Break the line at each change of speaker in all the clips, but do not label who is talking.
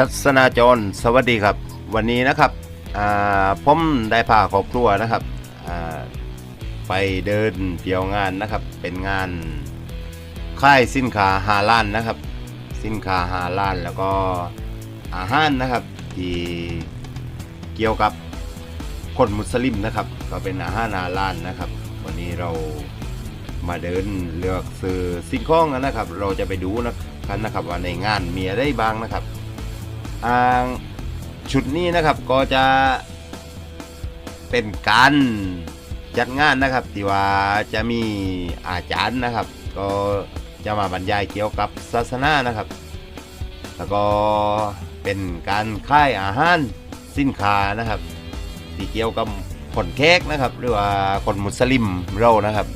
ทัศนาจรสวัสดีครับ วันนี้นะครับผมได้พาครอบครัวนะครับไปเดินเที่ยวงานนะครับ เป็นงานค่ายสินค้าฮาลานนะครับ สินค้าฮาลานแล้วก็อาหารนะครับที่เกี่ยวกับคนมุสลิมนะครับ ก็เป็นอาหารฮาลานนะครับ วันนี้เรามาเดินเลือกซื้อสิ่งของกันนะครับ เราจะไปดูนะกันนะครับว่าในงานมีอะไรบ้างนะครับ อ่าชุดนี้นะครับก็จะเป็นการจัดงานนะครับที่ว่าจะมีอาจารย์นะครับ ก็จะมาบรรยายเกี่ยวกับศาสนานะครับ แล้วก็เป็นการค่ายอาหารสินค้านะครับที่เกี่ยวกับคนเค้กนะครับ หรือว่าคนมุสลิมเรานะครับ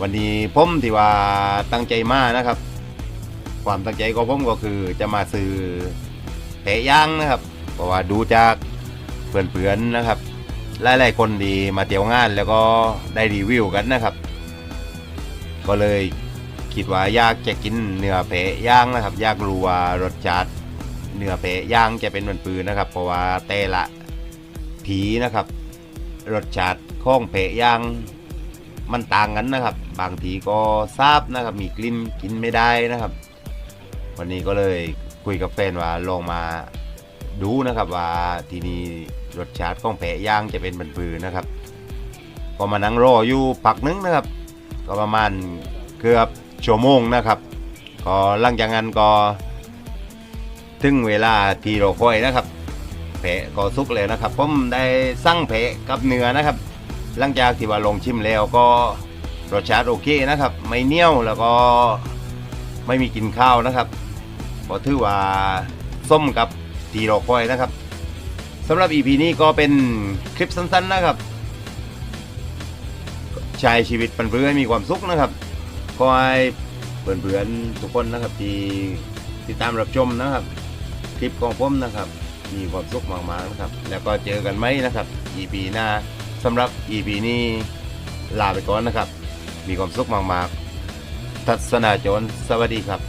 วันนี้ผมที่ว่าตั้งใจมานะครับ ความตั้งใจของผมก็คือจะมาซื้อแพะย่างนะครับ เพราะว่าดูจากเพื่อนๆนะครับ หลายๆคนดีมาเที่ยวงานแล้วก็ได้รีวิวกันนะครับ ก็เลยคิดว่าอยากจะกินเนื้อแพะย่างนะครับอยากรู้ว่ารสชาติเนื้อแพะย่างจะเป็นเหมือนปืนนะครับ เพราะว่าแต่ละผีนะครับ รสชาติของแพะย่างมันต่างกันนะครับ บางทีก็ทราบนะครับ มีกลิ่นกินไม่ได้นะครับ วันนี้ก็เลยคุยกับแฟนว่าลองมาดูนะครับว่าที่นี่รสชาติของแพะย่างจะเป็นบรรพือนะครับ ก็มานั่งรออยู่พักนึงนะครับ ก็ประมาณเกือบชั่วโมงนะครับ ก็หลังจากนั้นก็ถึงเวลาที่เราคอยนะครับ แพะก็สุกเลยนะครับผมได้สั่งแพะกับเนื้อนะครับ หลังจากที่ว่าลองชิมแล้วก็รสชาติโอเคนะครับ ไม่เหนียวแล้วก็ไม่มีกลินข้าวนะครับ ก็ถือว่าส้มกับทีรอคอยนะครับสำหรับ EP นี้ก็เป็นคลิปสั้นๆนะครับใช้ชีวิตเป็นเพื่อให้มีความสุขนะครับขอให้เพื่อนๆทุกคนนะครับที่ติดตามรับชมนะครับ คลิปของผมนะครับ มีความสุขมากๆนะครับ แล้วก็เจอกันไหมนะครับ EP หน้าสำหรับ EP นี้ลาไปก่อนนะครับ มีความสุขมากๆทัศนาจรสวัสดีครับ